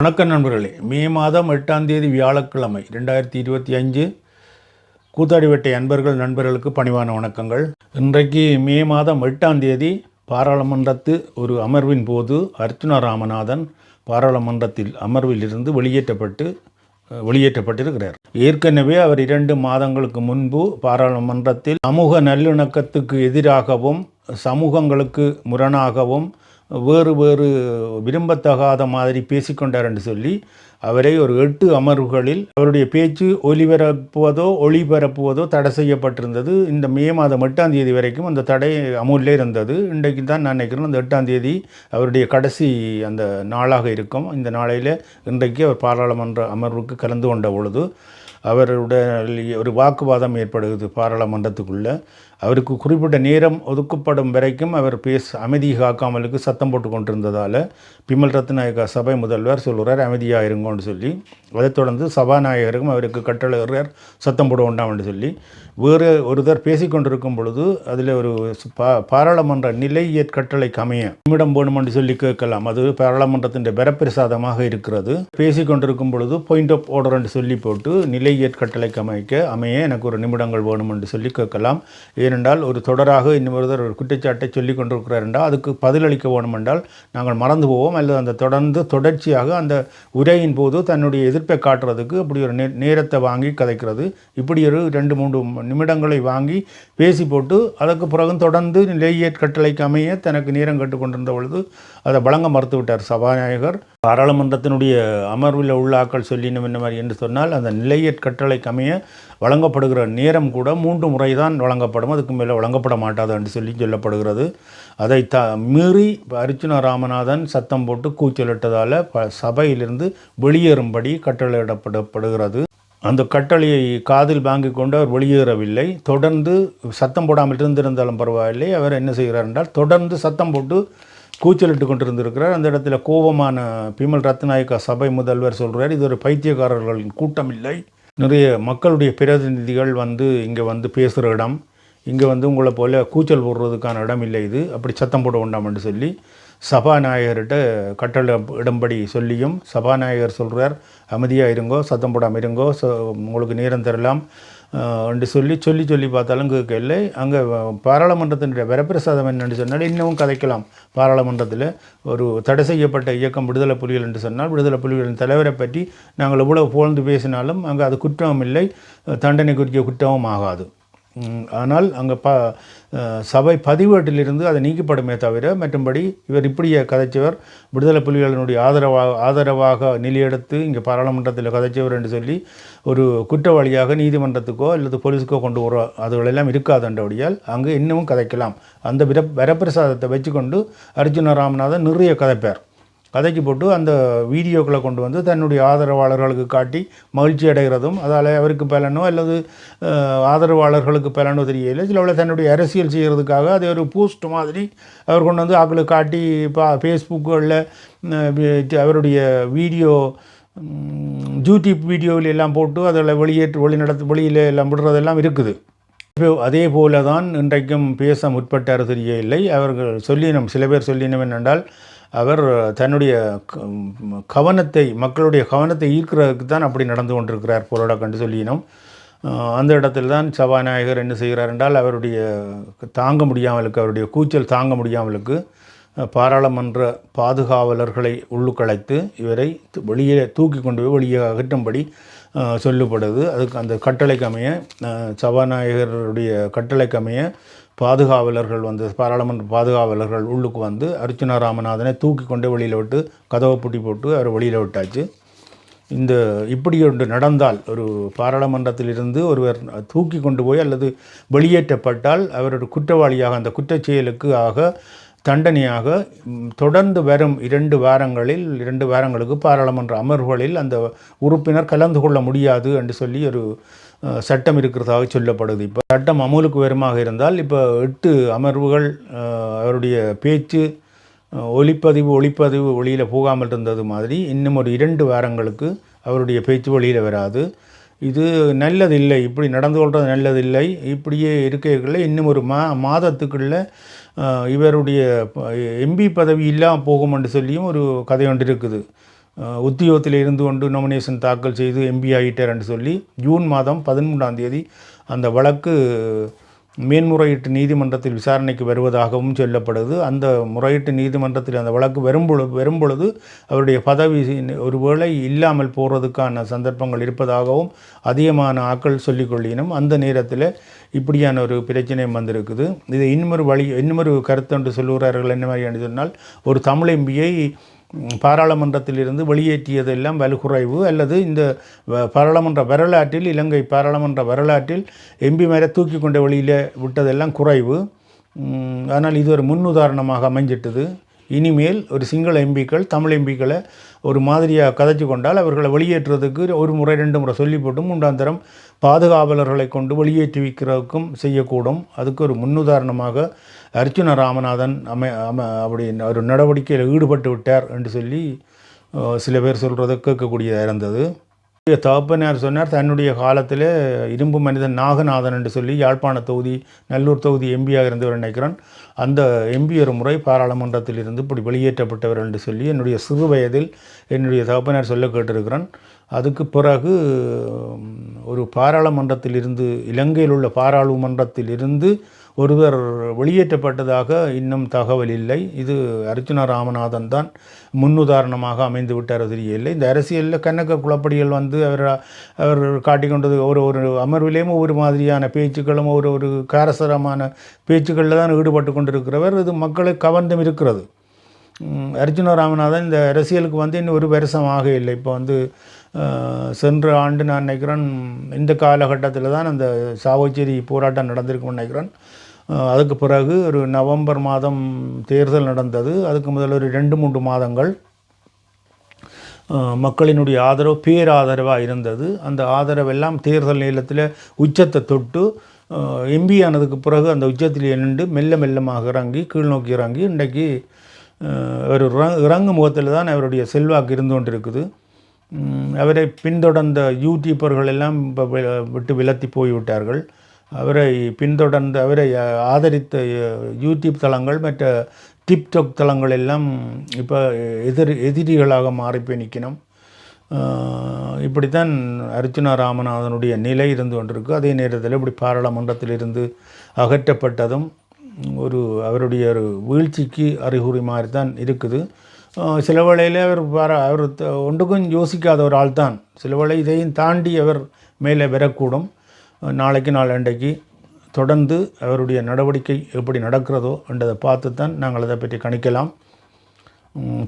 வணக்கம் நண்பர்களே மே மாதம் எட்டாம் தேதி வியாழக்கிழமை ரெண்டாயிரத்தி இருபத்தி அஞ்சு கூத்தாடிவட்டை அன்பர்கள் நண்பர்களுக்கு பணிவான வணக்கங்கள். இன்றைக்கு மே மாதம் எட்டாம் தேதி பாராளுமன்றத்து ஒரு அமர்வின் போது அர்ச்சுனா ராமநாதன் பாராளுமன்றத்தில் அமர்வில் இருந்து வெளியேற்றப்பட்டு வெளியேற்றப்பட்டிருக்கிறார். ஏற்கனவே அவர் இரண்டு மாதங்களுக்கு முன்பு பாராளுமன்றத்தில் சமூக நல்லிணக்கத்துக்கு எதிராகவும் சமூகங்களுக்கு முரணாகவும் வேறு வேறு விரும்பத்தகாத மாதிரி பேசிக்கொண்டார் என்று சொல்லி அவரை ஒரு எட்டு அமர்வுகளில் அவருடைய பேச்சு ஒலிபரப்புவதோ ஒளிபரப்புவதோ தடை செய்யப்பட்டிருந்தது. இந்த மே மாதம் எட்டாம் தேதி வரைக்கும் அந்த தடை அமுல்லே இருந்தது. இன்றைக்கு தான் நான் நினைக்கிறேன் அந்த எட்டாம் தேதி அவருடைய கடைசி அந்த நாளாக இருக்கும். இந்த நாளையில் இன்றைக்கு அவர் பாராளுமன்ற அமர்வுக்கு கலந்து கொண்ட பொழுது அவருடைய ஒரு வாக்குவாதம் ஏற்படுகிறது பாராளுமன்றத்துக்குள்ளே. அவருக்கு குறிப்பிட்ட நேரம் ஒதுக்கப்படும் வரைக்கும் அவர் பேச அமைதி காக்காமலுக்கு சத்தம் போட்டு கொண்டிருந்ததால் பிமல் ரத்நாயகா சபை முதல்வர் சொல்கிறார் அமைதியாக இருங்கன்னு சொல்லி. அதைத் தொடர்ந்து சபாநாயகருக்கும் அவருக்கு கட்டளைகிறார் சத்தம் போட வேண்டாம் என்று சொல்லி. வேறு ஒருத்தர் பேசிக்கொண்டிருக்கும் பொழுது அதில் ஒரு பா பாராளுமன்ற நிலையற் கட்டளைக்கு அமைய நிமிடம் வேணும் என்று சொல்லி கேட்கலாம். அது பாராளுமன்றத்தின் வரப்பிரசாதமாக இருக்கிறது. பேசிக்கொண்டிருக்கும் பொழுது பாயிண்ட் ஆஃப் ஆர்டர் என்று சொல்லி போட்டு நிலை நிலையற் கட்டளைக்கு அமைக்க அமைய எனக்கு ஒரு நிமிடங்கள் வேணும் என்று சொல்லி கேட்கலாம். ஏனென்றால் ஒரு தொடராக இன்னொருவர் ஒரு குற்றச்சாட்டை சொல்லி கொண்டிருக்கிறார் என்றால் அதுக்கு பதிலளிக்க வேணும் என்றால் நாங்கள் மறந்து போவோம். அல்லது அந்த தொடர்ந்து தொடர்ச்சியாக அந்த உரையின் போது தன்னுடைய எதிர்ப்பை காட்டுறதுக்கு அப்படி ஒரு நேரத்தை வாங்கி கதைக்கிறது. இப்படி ஒரு ரெண்டு மூன்று நிமிடங்களை வாங்கி பேசி போட்டு அதற்கு பிறகு தொடர்ந்து நிலையற் கட்டளைக்கு அமைய தனக்கு நேரம் கேட்டுக்கொண்டிருந்த பொழுது அதை வழங்க மறுத்துவிட்டார் சபாநாயகர். பாராளுமன்றத்தினுடைய அமர்வில் உள்ள ஆக்கள் சொல்லினோம் என்ன மாதிரி என்று சொன்னால் அந்த நிலையற் கட்டளைக்கு அமைய வழங்கப்படுகிற நேரம் கூட மூன்று முறை தான் வழங்கப்படும். அதுக்கு மேலே வழங்கப்பட மாட்டாது என்று சொல்லி சொல்லப்படுகிறது. அதை த மீறி அர்ச்சுன ராமநாதன் சத்தம் போட்டு கூச்சலிட்டதால் ப சபையிலிருந்து வெளியேறும்படி கட்டளையிடப்படப்படுகிறது. அந்த கட்டளையை காதில் வாங்கி கொண்டு அவர் வெளியேறவில்லை. தொடர்ந்து சத்தம் போடாமல் இருந்திருந்தாலும் பரவாயில்லை. அவர் என்ன செய்கிறார் என்றால் தொடர்ந்து சத்தம் போட்டு கூச்சலிட்டு கொண்டிருந்திருக்கிறார். அந்த இடத்துல கோபமான பிமல் ரத்நாயக்கா சபை முதல்வர் சொல்கிறார் இது ஒரு பைத்தியக்காரர்களின் கூட்டம் இல்லை நிறைய மக்களுடைய பிரதிநிதிகள் வந்து இங்கே வந்து பேசுகிற இடம். இங்கே வந்து உங்களை போல கூச்சல் போடுறதுக்கான இடம் இல்லை இது. அப்படி சத்தம் போட வேண்டாம்னு சொல்லி சபாநாயகர்கிட்ட கட்டளை இடம்படி சொல்லியும் சபாநாயகர் சொல்கிறார் அமைதியாக இருங்கோ சத்தம் போடாமல் இருங்கோ ச உங்களுக்கு நேரம் தரலாம். என்று சொல்லி சொல்லி சொல்லி பார்த்தாலும் கேட்கவில்லை அங்கே பாராளுமன்றத்தினுடைய வரப்பிரசாதம் என்னென்னு சொன்னால் இன்னமும் கதைக்கலாம். பாராளுமன்றத்தில் ஒரு தடை செய்யப்பட்ட இயக்கம் விடுதலை புலிகள் என்று சொன்னால் விடுதலை புலிகளின் தலைவரை பற்றி நாங்கள் எவ்வளோ புகழ்ந்து பேசினாலும் அங்கே அது குற்றமும் இல்லை. தண்டனைக்குரிய குற்றமும் ஆகாது. ஆனால் அங்கே ப சபை பதிவேட்டிலிருந்து அதை நீக்கப்படுமே தவிர மற்றும்படி இவர் இப்படியே கதைச்சவர் விடுதலை புலிகளினுடைய ஆதரவாக ஆதரவாக நிலையெடுத்து இங்கே பாராளுமன்றத்தில் கதைச்சவர் என்று சொல்லி ஒரு குற்றவாளியாக நீதிமன்றத்துக்கோ அல்லது போலீஸுக்கோ கொண்டு வர அதுகளெல்லாம் இருக்காதுன்றபடியால் அங்கே இன்னமும் கதைக்கலாம். அந்த விர வரப்பிரசாதத்தை வச்சுக்கொண்டு அர்ஜுன ராமநாதன் நிறைய கதைப்பார். கதைக்கு போட்டு அந்த வீடியோக்களை கொண்டு வந்து தன்னுடைய ஆதரவாளர்களுக்கு காட்டி மகிழ்ச்சி அடைகிறதும் அதால் அவருக்கு பலனோ அல்லது ஆதரவாளர்களுக்கு பலனோ தெரியல சில தன்னுடைய அரசியல் செய்கிறதுக்காக அதை ஒரு போஸ்ட் மாதிரி அவர் கொண்டு வந்து ஆக்களுக்கு காட்டி பா ஃபேஸ்புக்குகளில் அவருடைய வீடியோ யூடியூப் வீடியோவில் எல்லாம் போட்டு அதில் வெளியேற்று வெளி நடத்து வெளியில் எல்லாம் விடுறதெல்லாம் இருக்குது. இப்போ அதே போல தான் இன்றைக்கும் பேச முற்பட்டார் தெரியவில்லை. அவர்கள் சொல்லினோம் சில பேர் சொல்லினோம் என்னென்றால் அவர் தன்னுடைய க- கவனத்தை மக்களுடைய கவனத்தை ஈர்க்கிறதுக்கு தான் அப்படி நடந்து கொண்டிருக்கிறார் போராட கண்டு சொல்லினோம் அந்த இடத்தில் தான் சபாநாயகர் என்ன செய்கிறார் என்றால் அவருடைய தாங்க முடியாமலுக்கு அவருடைய கூச்சல் தாங்க முடியாமலுக்கு பாராளுமன்ற பாதுகாவலர்களை உள்ளுக்கழைத்து இவரை வெளியே தூக்கி கொண்டு போய் வெளியே அகற்றும்படி சொல்லப்படுது அதுக்கு அந்த கட்டளைக்கு அமைய சபாநாயகருடைய கட்டளைக்கு அமைய பாதுகாவலர்கள் வந்து பாராளுமன்ற பாதுகாவலர்கள் உள்ளுக்கு வந்து அர்ச்சுனா ராமநாதனை தூக்கி கொண்டு வெளியில் விட்டு கதவை பூட்டி போட்டு அவர் வெளியில் விட்டாச்சு. இந்த இப்படி ஒன்று நடந்தால் ஒரு பாராளுமன்றத்திலிருந்து ஒருவர் தூக்கி கொண்டு போய் அல்லது வெளியேற்றப்பட்டால் அவர் ஒரு குற்றவாளியாக அந்த குற்றச்செயலுக்கு ஆக தண்டனையாக தொடர்ந்து வரும் இரண்டு வாரங்களில் இரண்டு வாரங்களுக்கு பாராளுமன்ற அமர்வுகளில் அந்த உறுப்பினர் கலந்து கொள்ள முடியாது என்று சொல்லி ஒரு சட்டம் இருக்கிறதாக சொல்லப்படுது. இப்போ சட்டம் அமலுக்கு வருமாக இருந்தால் இப்போ எட்டு அமர்வுகள் அவருடைய பேச்சு ஒளிப்பதிவு ஒளிப்பதிவு வெளியில் போகாமல் இருந்தது மாதிரி இன்னும் ஒரு இரண்டு வாரங்களுக்கு அவருடைய பேச்சு வெளியில் வராது. இது நல்லதில்லை இப்படி நடந்து கொள்வது நல்லதில்லை இப்படியே இருக்கைகளில் இன்னும் ஒரு மா மாதத்துக்குள்ளே இவருடைய எம்பி பதவி இல்லாமல் போகும் என்று சொல்லியும் ஒரு கதை ஒன்று இருக்குது. உத்தியோகத்தில் இருந்து கொண்டு நாமினேஷன் தாக்கல் செய்து எம்பி ஆகிட்டார் என்று சொல்லி ஜூன் மாதம் பதிமூன்றாம் தேதி அந்த வழக்கு மேன்முறையீட்டு நீதிமன்றத்தில் விசாரணைக்கு வருவதாகவும் சொல்லப்படுது. அந்த முறையீட்டு நீதிமன்றத்தில் அந்த வழக்கு வரும்பொழுது வரும்பொழுது அவருடைய பதவி ஒருவேளை இல்லாமல் போகிறதுக்கான சந்தர்ப்பங்கள் இருப்பதாகவும் அதிகமான ஆக்கள் சொல்லிக்கொள்ளினும் அந்த நேரத்தில் இப்படியான ஒரு பிரச்சனை வந்திருக்குது. இது இன்னொரு வழி இன்னொரு கருத்து என்று சொல்லுகிறார்கள் என்ன மாதிரி சொன்னால் ஒரு தமிழ் எம்பியை பாராளுமன்றத்திலிருந்து வெளியேற்றியதெல்லாம் வலுகுறைவு அல்லது இந்த பாராளுமன்ற வரலாற்றில் இலங்கை பாராளுமன்ற வரலாற்றில் எம்பி மேலே தூக்கி கொண்ட வெளியில் விட்டதெல்லாம் குறைவு. ஆனால் இது ஒரு முன்னுதாரணமாக அமைஞ்சிட்டது. இனிமேல் ஒரு சிங்கள எம்பிக்கள் தமிழ் எம்பிக்களை ஒரு மாதிரியாக கதைச்சு கொண்டால் அவர்களை வெளியேற்றுறதுக்கு ஒரு முறை ரெண்டு முறை சொல்லி போட்டும் மூன்றாம் பாதுகாவலர்களை கொண்டு வெளியேற்றி வைக்கிறதுக்கும் செய்யக்கூடும். அதுக்கு ஒரு முன்னுதாரணமாக அர்ச்சுன ராமநாதன் அமை அம அப்படி ஒரு நடவடிக்கையில் ஈடுபட்டு விட்டார் என்று சொல்லி சில பேர் சொல்கிறத கேட்கக்கூடியதாக இருந்தது. தகப்பனார் சொன்னார் தன்னுடைய காலத்தில் இரும்பு மனிதன் நாகநாதன் என்று சொல்லி யாழ்ப்பாண தொகுதி நல்லூர் தொகுதி எம்பியாக இருந்தவர் நினைக்கிறேன். அந்த எம்பி ஒரு முறை பாராளுமன்றத்தில் இருந்து இப்படி வெளியேற்றப்பட்டவர் என்று சொல்லி என்னுடைய சிறு வயதில் என்னுடைய தகப்பனார் சொல்ல கேட்டிருக்கிறேன். அதுக்கு பிறகு ஒரு பாராளுமன்றத்தில் இருந்து இலங்கையில் உள்ள பாராளுமன்றத்தில் இருந்து ஒருவர் வெளியேற்றப்பட்டதாக இன்னும் தகவல் இல்லை. இது அர்ச்சுன ராமநாதன் தான் முன்னுதாரணமாக அமைந்து விட்டார் தெரியவில்லை இந்த அரசியலில் கண்ணக்க குழப்படிகள் வந்து அவர் அவர் காட்டிக்கொண்டது ஒரு ஒரு அமர்விலேயும் ஒரு மாதிரியான பேச்சுக்களும் ஒரு ஒரு காரசரமான பேச்சுக்களில் தான் ஈடுபட்டு கொண்டிருக்கிறவர். இது மக்களை கவர்ந்தும் இருக்கிறது. ம், அர்ஜுன ராமநாதன் இந்த அரசியலுக்கு வந்து இன்னும் ஒரு வருஷம் ஆக இல்லை. இப்போ வந்து சென்ற ஆண்டு நான் நினைக்கிறேன் இந்த காலகட்டத்தில் தான் அந்த சாவோச்சேரி போராட்டம் நடந்திருக்கும்னு நினைக்கிறேன். அதுக்கு பிறகு ஒரு நவம்பர் மாதம் தேர்தல் நடந்தது. அதுக்கு முதல் ஒரு ரெண்டு மூன்று மாதங்கள் மக்களினுடைய ஆதரவு பேராதரவாக இருந்தது. அந்த ஆதரவெல்லாம் தேர்தல் நிலத்தில் உச்சத்தை தொட்டு எம்பி ஆனதுக்கு பிறகு அந்த உச்சத்தில் நின்று மெல்ல மெல்லமாக இறங்கி கீழ் நோக்கி இறங்கி இன்றைக்கு ஒரு இறங்கு முகத்தில் தான் அவருடைய செல்வாக்கு இருந்து கொண்டிருக்குது. அவரை பின்தொடர்ந்த யூடியூப்பர்கள் எல்லாம் இப்போ விட்டு விலத்தி போய்விட்டார்கள். அவரை பின்தொடர்ந்து அவரை ஆதரித்த யூடியூப் தளங்கள் மற்ற டிக்டாக் தளங்கள் எல்லாம் இப்போ எதிர் எதிரிகளாக மாறி போய் நிற்கணும் இப்படித்தான் அர்ஜுனா ராமநாதனுடைய நிலை இருந்து கொண்டிருக்கு. அதே நேரத்தில் இப்படி பாராளுமன்றத்தில் இருந்து அகற்றப்பட்டதும் ஒரு அவருடைய ஒரு வீழ்ச்சிக்கு அறிகுறி மாதிரி தான் இருக்குது சில வேளையில் அவர் வர அவர் த- ஒன்றுக்கும் யோசிக்காத ஒரு ஆள் தான் சில வேளை இதையும் தாண்டி அவர் மேலே வரக்கூடும். நாளைக்கு நாளண்டைக்கு தொடர்ந்து அவருடைய நடவடிக்கை எப்படி நடக்கிறதோ என்றதை பார்த்து தான் நாங்கள் அதை பற்றி கணிக்கலாம்.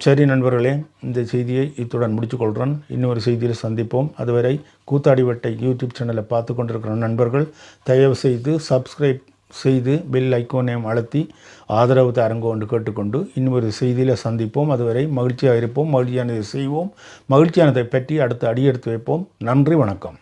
சரி நண்பர்களே இந்த செய்தியை இத்துடன் முடித்துக்கொள்கிறேன். இன்னொரு செய்தியில் சந்திப்போம். அதுவரை கூத்தாடிவட்டை யூடியூப் சேனலை பார்த்து கொண்டிருக்கிற நண்பர்கள் தயவு செய்து சப்ஸ்கிரைப் செய்து பெல் ஐக்கோனையும் அழுத்தி ஆதரவு தாருங்கோ என்று கேட்டுக்கொண்டு இன்னொரு செய்தியில் சந்திப்போம். அதுவரை மகிழ்ச்சியாக இருப்போம் மகிழ்ச்சியானதை செய்வோம். மகிழ்ச்சியானதை பற்றி அடுத்து அடியெடுத்து வைப்போம். நன்றி வணக்கம்.